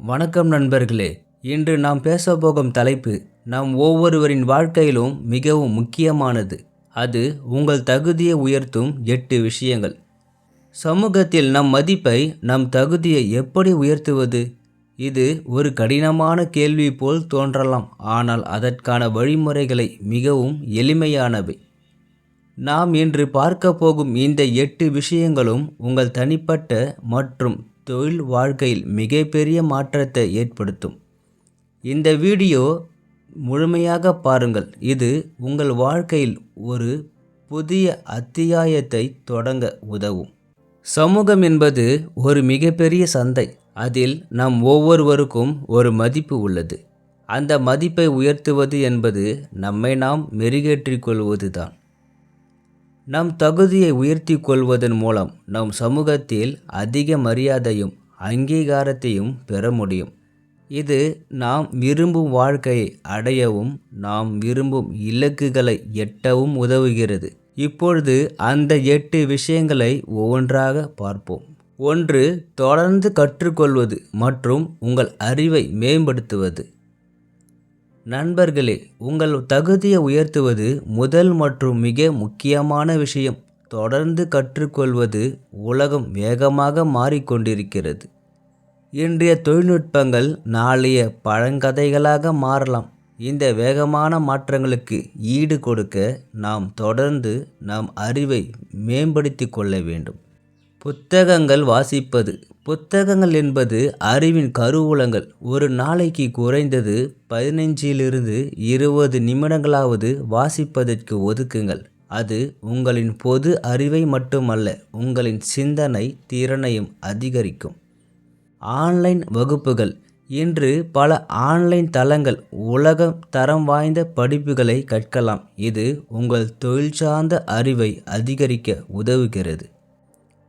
வணக்கம் நண்பர்களே. இன்று நாம் பேசப்போகும் தலைப்பு நம் ஒவ்வொருவரின் வாழ்க்கையிலும் மிகவும் முக்கியமானது. அது உங்கள் தகுதியை உயர்த்தும் எட்டு விஷயங்கள். சமூகத்தில் நம் மதிப்பை நம் தகுதியை எப்படி உயர்த்துவது? இது ஒரு கடினமான கேள்வி போல் தோன்றலாம். ஆனால் அதற்கான வழிமுறைகளை மிகவும் எளிமையானவை. நாம் இன்று பார்க்க போகும் இந்த எட்டு விஷயங்களும் உங்கள் தனிப்பட்ட மற்றும் தொழில் வாழ்க்கையில் மிகப்பெரிய மாற்றத்தை ஏற்படுத்தும். இந்த வீடியோ முழுமையாக பாருங்கள். இது உங்கள் வாழ்க்கையில் ஒரு புதிய அத்தியாயத்தை தொடங்க உதவும். சமூகம் என்பது ஒரு மிகப்பெரிய சந்தை. அதில் நம் ஒவ்வொருவருக்கும் ஒரு மதிப்பு உள்ளது. அந்த மதிப்பை உயர்த்துவது என்பது நம்மை நாம் மெருகேற்றிக் கொள்வதுதான் நம் தகுதியை உயர்த்தி கொள்வதன் மூலம் நம் சமூகத்தில் அதிக மரியாதையும் அங்கீகாரத்தையும் பெற முடியும். இது நாம் விரும்பும் வாழ்க்கையை அடையவும் நாம் விரும்பும் இலக்குகளை எட்டவும் உதவுகிறது. இப்பொழுது அந்த எட்டு விஷயங்களை ஒவ்வொன்றாக பார்ப்போம். ஒன்று தொடர்ந்து கற்றுக்கொள்வது மற்றும் உங்கள் அறிவை மேம்படுத்துவது. நண்பர்களே உங்கள் தகுதியை உயர்த்துவது முதல் மற்றும் மிக முக்கியமான விஷயம். தொடர்ந்து கற்றுக்கொள்வது உலகம் வேகமாக மாறிக்கொண்டிருக்கிறது. இன்றைய தொழில்நுட்பங்கள் நாளைய பழங்கதைகளாக மாறலாம். இந்த வேகமான மாற்றங்களுக்கு ஈடு கொடுக்க நாம் தொடர்ந்து நம் அறிவை மேம்படுத்தி கொள்ள வேண்டும். புத்தகங்கள் வாசிப்பது. புத்தகங்கள் என்பது அறிவின் கருவூலங்கள். ஒரு நாளைக்கு குறைந்தது பதினைஞ்சிலிருந்து இருபது நிமிடங்களாவது வாசிப்பதற்கு ஒதுக்குங்கள். அது உங்களின் பொது அறிவை மட்டுமல்ல உங்களின் சிந்தனை திறனையும் அதிகரிக்கும். ஆன்லைன் வகுப்புகள். இன்று பல ஆன்லைன் தளங்கள் உலகம் தரம் வாய்ந்த படிப்புகளை கற்கலாம். இது உங்கள் தொழில் சார்ந்த அறிவை அதிகரிக்க உதவுகிறது.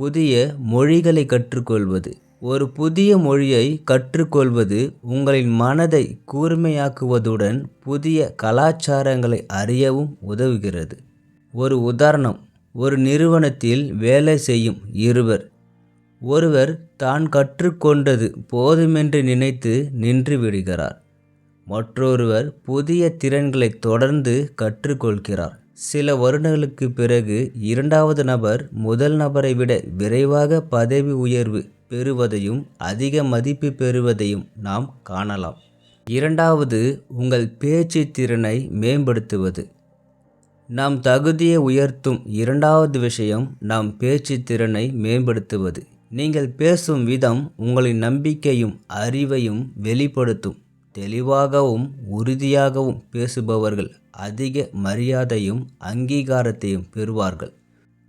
புதிய மொழிகளை கற்றுக்கொள்வது. ஒரு புதிய மொழியை கற்றுக்கொள்வது உங்களின் மனதை கூர்மையாக்குவதுடன் புதிய கலாச்சாரங்களை அறியவும் உதவுகிறது. ஒரு உதாரணம் ஒரு நிறுவனத்தில் வேலை செய்யும் இருவர். ஒருவர் தான் கற்றுக்கொண்டது போதுமென்று நினைத்து நின்று விடுகிறார். மற்றொருவர் புதிய திறன்களை தொடர்ந்து கற்றுக்கொள்கிறார். சில வருடங்களுக்கு பிறகு இரண்டாவது நபர் முதல் நபரை விட விரைவாக பதவி உயர்வு பெறுவதையும் அதிக மதிப்பு பெறுவதையும் நாம் காணலாம். இரண்டாவது உங்கள் பேச்சு திறனை மேம்படுத்துவது. நாம் தகுதியை உயர்த்தும் இரண்டாவது விஷயம் நாம் பேச்சு திறனை மேம்படுத்துவது. நீங்கள் பேசும் விதம் உங்களின் நம்பிக்கையும் அறிவையும் வெளிப்படுத்தும். தெளிவாகவும் உறுதியாகவும் பேசுபவர்கள் அதிக மரியாதையும் அங்கீகாரத்தையும் பெறுவார்கள்.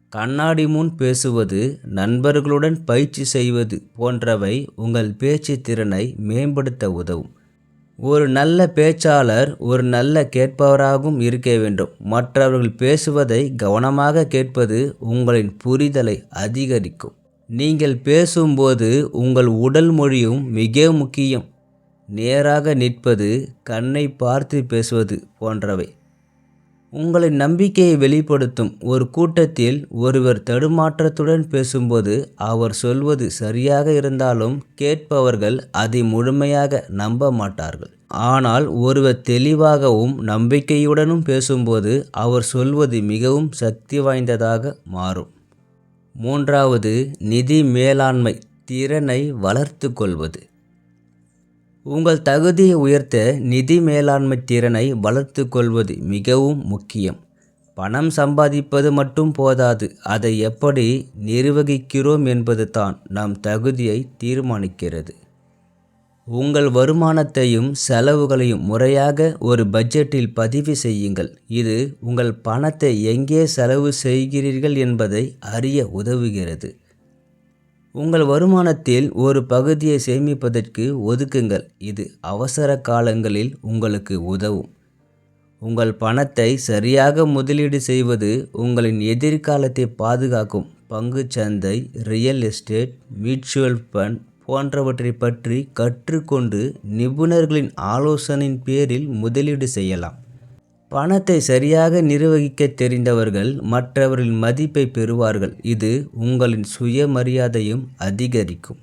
கண்ணாடி முன் பேசுவது நண்பர்களுடன் பயிற்சி செய்வது போன்றவை உங்கள் பேச்சு திறனை மேம்படுத்த உதவும். ஒரு நல்ல பேச்சாளர் ஒரு நல்ல கேட்பவராகவும் இருக்க வேண்டும். மற்றவர்கள் பேசுவதை கவனமாக கேட்பது உங்களின் புரிதலை அதிகரிக்கும். நீங்கள் பேசும்போது உங்கள் உடல் மொழியும் மிக முக்கியம். நேராக நிற்பது கண்ணை பார்த்து பேசுவது போன்றவை. உங்களின் நம்பிக்கையை வெளிப்படுத்தும் ஒரு கூட்டத்தில் ஒருவர் தடுமாற்றத்துடன் பேசும்போது அவர் சொல்வது சரியாக இருந்தாலும் கேட்பவர்கள் அதை முழுமையாக நம்ப மாட்டார்கள். ஆனால் ஒருவர் தெளிவாகவும் நம்பிக்கையுடனும் பேசும்போது அவர் சொல்வது மிகவும் சக்தி வாய்ந்ததாக மாறும். மூன்றாவது நிதி மேலாண்மை திறனை வளர்த்து கொள்வது. உங்கள் தகுதியை உயர்த்த நிதி மேலாண்மை திறனை வளர்த்து கொள்வது மிகவும் முக்கியம். பணம் சம்பாதிப்பது மட்டும் போதாது அதை எப்படி நிர்வகிக்கிறோம் என்பது தான் நம் தகுதியை தீர்மானிக்கிறது. உங்கள் வருமானத்தையும் செலவுகளையும் முறையாக ஒரு பட்ஜெட்டில் பதிவு செய்யுங்கள். இது உங்கள் பணத்தை எங்கே செலவு செய்கிறீர்கள் என்பதை அறிய உதவுகிறது. உங்கள் வருமானத்தில் ஒரு பகுதியை சேமிப்பதற்கு ஒதுக்குங்கள். இது அவசர காலங்களில் உங்களுக்கு உதவும். உங்கள் பணத்தை சரியாக முதலீடு செய்வது உங்களின் எதிர்காலத்தை பாதுகாக்கும். பங்குச்சந்தை ரியல் எஸ்டேட் மியூச்சுவல் ஃபண்ட் போன்றவற்றை பற்றி கற்றுக்கொண்டு நிபுணர்களின் ஆலோசனையின் பேரில் முதலீடு செய்யலாம். பணத்தை சரியாக நிர்வகிக்க தெரிந்தவர்கள் மற்றவர்களின் மதிப்பை பெறுவார்கள். இது உங்களின் சுயமரியாதையும் அதிகரிக்கும்.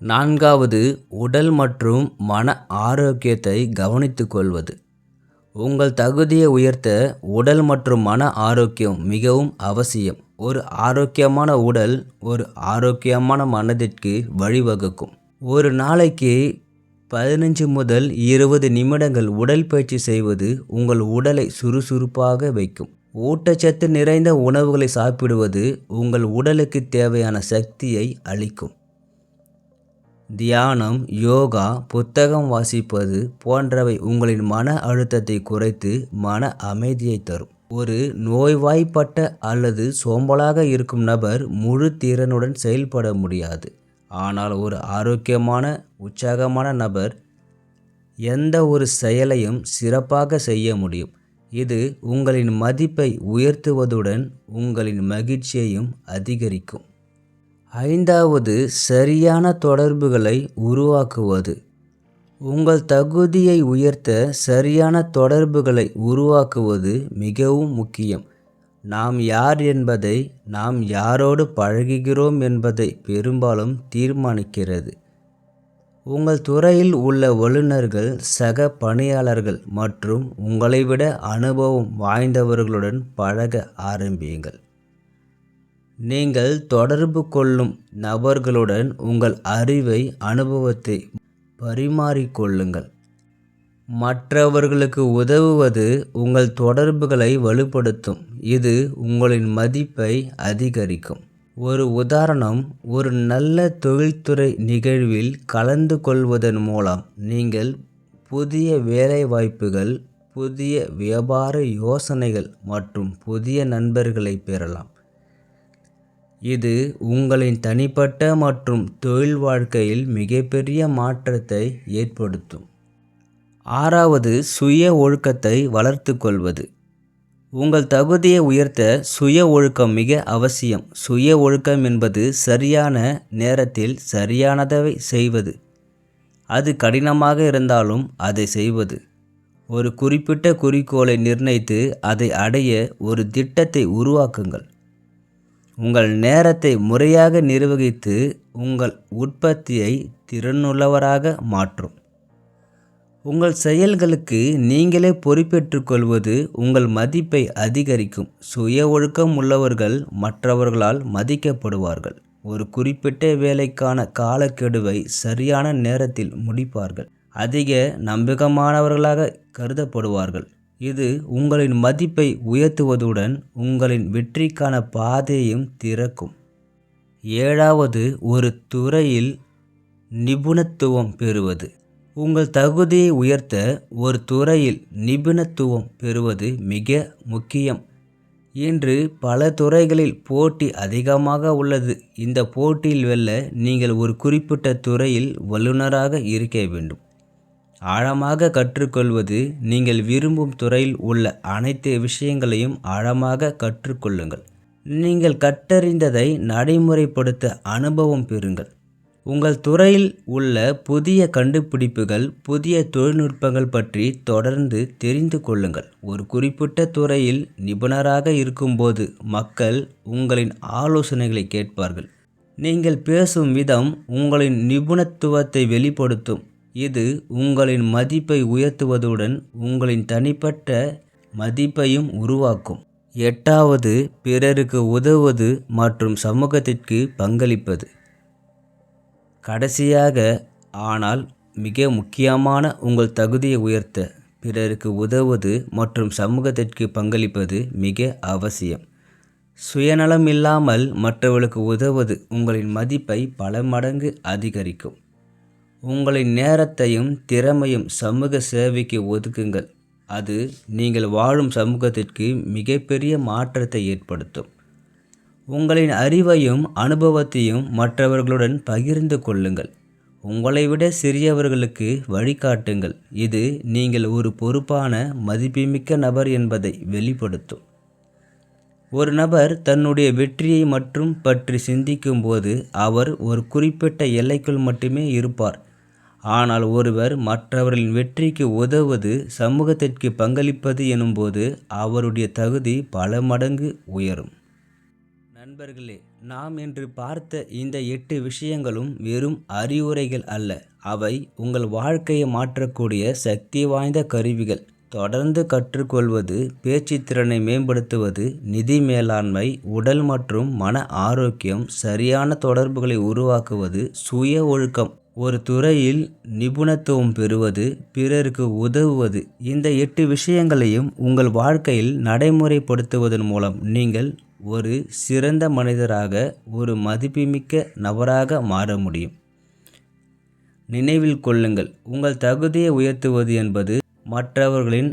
நான்காவது உடல் மற்றும் மன ஆரோக்கியத்தை கவனித்து கொள்வது. உங்கள் தகுதியை உயர்த்த உடல் மற்றும் மன ஆரோக்கியம் மிகவும் அவசியம். ஒரு ஆரோக்கியமான உடல் ஒரு ஆரோக்கியமான மனதிற்கு வழிவகுக்கும். ஒரு நாளைக்கு பதினஞ்சு முதல் இருபது நிமிடங்கள் உடற்பயிற்சி செய்வது உங்கள் உடலை சுறுசுறுப்பாக வைக்கும். ஊட்டச்சத்து நிறைந்த உணவுகளை சாப்பிடுவது உங்கள் உடலுக்கு தேவையான சக்தியை அளிக்கும். தியானம் யோகா புத்தகம் வாசிப்பது போன்றவை உங்களின் மன அழுத்தத்தை குறைத்து மன அமைதியை தரும். ஒரு நோய்வாய்ப்பட்ட அல்லது சோம்பலாக இருக்கும் நபர் முழு திறனுடன் செயல்பட முடியாது. ஆனால் ஒரு ஆரோக்கியமான உற்சாகமான நபர் எந்த ஒரு செயலையும் சிறப்பாக செய்ய முடியும். இது உங்களின் மதிப்பை உயர்த்துவதுடன் உங்களின் மகிழ்ச்சியையும் அதிகரிக்கும். ஐந்தாவது சரியான தொடர்புகளை உருவாக்குவது. உங்கள் தகுதியை உயர்த்த சரியான தொடர்புகளை உருவாக்குவது மிகவும் முக்கியம். நாம் யார் என்பதை நாம் யாரோடு பழகுகிறோம் என்பதை பெரும்பாலும் தீர்மானிக்கிறது. உங்கள் துறையில் உள்ள வல்லுநர்கள் சக பணியாளர்கள் மற்றும் உங்களை விட அனுபவம் வாய்ந்தவர்களுடன் பழக ஆரம்பியுங்கள். நீங்கள் தொடர்பு கொள்ளும் நபர்களுடன் உங்கள் அறிவை அனுபவத்தை பரிமாறிக்கொள்ளுங்கள். மற்றவர்களுக்கு உதவுவது உங்கள் தொடர்புகளை வலுப்படுத்தும். இது உங்களின் மதிப்பை அதிகரிக்கும். ஒரு உதாரணம் ஒரு நல்ல தொழில்துறை நிகழ்வில் கலந்து கொள்வதன் மூலம் நீங்கள் புதிய வேலைவாய்ப்புகள் புதிய வியாபார யோசனைகள் மற்றும் புதிய நண்பர்களை பெறலாம். இது உங்களின் தனிப்பட்ட மற்றும் தொழில் வாழ்க்கையில் மிகப்பெரிய மாற்றத்தை ஏற்படுத்தும். ஆறாவது சுய ஒழுக்கத்தை வளர்த்து கொள்வது. உங்கள் தகுதியை உயர்த்த சுய ஒழுக்கம் மிக அவசியம். சுய ஒழுக்கம் என்பது சரியான நேரத்தில் சரியானதை செய்வது. அது கடினமாக இருந்தாலும் அதை செய்வது. ஒரு குறிப்பிட்ட குறிக்கோளை நிர்ணயித்து அதை அடைய ஒரு திட்டத்தை உருவாக்குங்கள். உங்கள் நேரத்தை முறையாக நிர்வகித்து உங்கள் உற்பத்தியை திறனுள்ளவராக மாற்றும். உங்கள் செயல்களுக்கு நீங்களே பொறுப்பேற்றுக்கொள்வது உங்கள் மதிப்பை அதிகரிக்கும். சுய ஒழுக்கம் உள்ளவர்கள் மற்றவர்களால் மதிக்கப்படுவார்கள். ஒரு குறிப்பிட்ட வேலைக்கான காலக்கெடுவை சரியான நேரத்தில் முடிப்பார்கள். அதிக நம்பகமானவர்களாக கருதப்படுவார்கள். இது உங்களின் மதிப்பை உயர்த்துவதுடன் உங்களின் வெற்றிக்கான பாதையும் திறக்கும். ஏழாவது ஒரு துறையில் நிபுணத்துவம் பெறுவது. உங்கள் தகுதியை உயர்த்த ஒரு துறையில் நிபுணத்துவம் பெறுவது மிக முக்கியம். இன்று பல துறைகளில் போட்டி அதிகமாக உள்ளது. இந்த போட்டியில் வெல்ல நீங்கள் ஒரு குறிப்பிட்ட துறையில் வல்லுநராக இருக்க வேண்டும். ஆழமாக கற்றுக்கொள்வது நீங்கள் விரும்பும் துறையில் உள்ள அனைத்து விஷயங்களையும் ஆழமாக கற்றுக்கொள்ளுங்கள். நீங்கள் கற்றறிந்ததை நடைமுறைப்படுத்த அனுபவம் பெறுங்கள். உங்கள் துறையில் உள்ள புதிய கண்டுபிடிப்புகள் புதிய தொழில்நுட்பங்கள் பற்றி தொடர்ந்து தெரிந்து கொள்ளுங்கள். ஒரு குறிப்பிட்ட துறையில் நிபுணராக இருக்கும்போது மக்கள் உங்களின் ஆலோசனைகளை கேட்பார்கள். நீங்கள் பேசும் விதம் உங்களின் நிபுணத்துவத்தை வெளிப்படுத்தும். இது உங்களின் மதிப்பை உயர்த்துவதுடன் உங்களின் தனிப்பட்ட மதிப்பையும் உருவாக்கும். எட்டாவது பிறருக்கு உதவுவது மற்றும் சமூகத்திற்கு பங்களிப்பது. கடைசியாக ஆனால் மிக முக்கியமான உங்கள் தகுதியை உயர்த்த பிறருக்கு உதவுவது மற்றும் சமூகத்திற்கு பங்களிப்பது மிக அவசியம். சுயநலம் இல்லாமல் மற்றவர்களுக்கு உதவுவது உங்களின் மதிப்பை பல மடங்கு அதிகரிக்கும். உங்களின் நேரத்தையும் திறமையும் சமூக சேவைக்கு ஒதுக்குங்கள். அது நீங்கள் வாழும் சமூகத்திற்கு மிகப்பெரிய மாற்றத்தை ஏற்படுத்தும். உங்களின் அறிவையும் அனுபவத்தையும் மற்றவர்களுடன் பகிர்ந்து கொள்ளுங்கள். உங்களை விட சிறியவர்களுக்கு வழிகாட்டுங்கள். இது நீங்கள் ஒரு பொறுப்பான மதிப்புமிக்க நபர் என்பதை வெளிப்படுத்தும். ஒரு நபர் தன்னுடைய வெற்றியை மற்றும் பற்றி சிந்திக்கும்போது அவர் ஒரு குறிப்பிட்ட எல்லைக்குள் மட்டுமே இருப்பார். ஆனால் ஒருவர் மற்றவர்களின் வெற்றிக்கு உதவுவது சமூகத்திற்கு பங்களிப்பது எனும்போது அவருடைய தகுதி பல மடங்கு உயரும். நண்பர்களே நாம் இன்று பார்த்த இந்த எட்டு விஷயங்களும் வெறும் அறிவுரைகள் அல்ல. அவை உங்கள் வாழ்க்கையை மாற்றக்கூடிய சக்தி வாய்ந்த கருவிகள். தொடர்ந்து கற்றுக்கொள்வது பேச்சு திறனை மேம்படுத்துவது நிதி மேலாண்மை உடல் மற்றும் மன ஆரோக்கியம் சரியான தொடர்புகளை உருவாக்குவது சுய ஒழுக்கம். ஒரு துறையில் நிபுணத்துவம் பெறுவது பிறருக்கு உதவுவது இந்த எட்டு விஷயங்களையும் உங்கள் வாழ்க்கையில் நடைமுறைப்படுத்துவதன் மூலம் நீங்கள் ஒரு சிறந்த மனிதராக ஒரு மதிப்புமிக்க நபராக மாற முடியும். நினைவில் கொள்ளுங்கள். உங்கள் தகுதியை உயர்த்துவது என்பது மற்றவர்களின்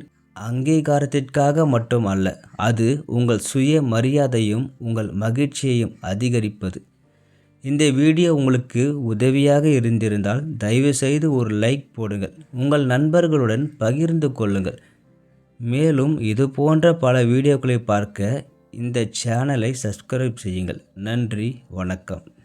அங்கீகாரத்திற்காக மட்டும் அல்ல அது உங்கள் சுய மரியாதையும் உங்கள் மகிழ்ச்சியையும் அதிகரிப்பது. இந்த வீடியோ உங்களுக்கு உதவியாக இருந்திருந்தால் தயவுசெய்து ஒரு லைக் போடுங்கள். உங்கள் நண்பர்களுடன் பகிர்ந்து கொள்ளுங்கள். மேலும் இது போன்ற பல வீடியோக்களை பார்க்க இந்த சேனலை சப்ஸ்கிரைப் செய்யுங்கள். நன்றி வணக்கம்.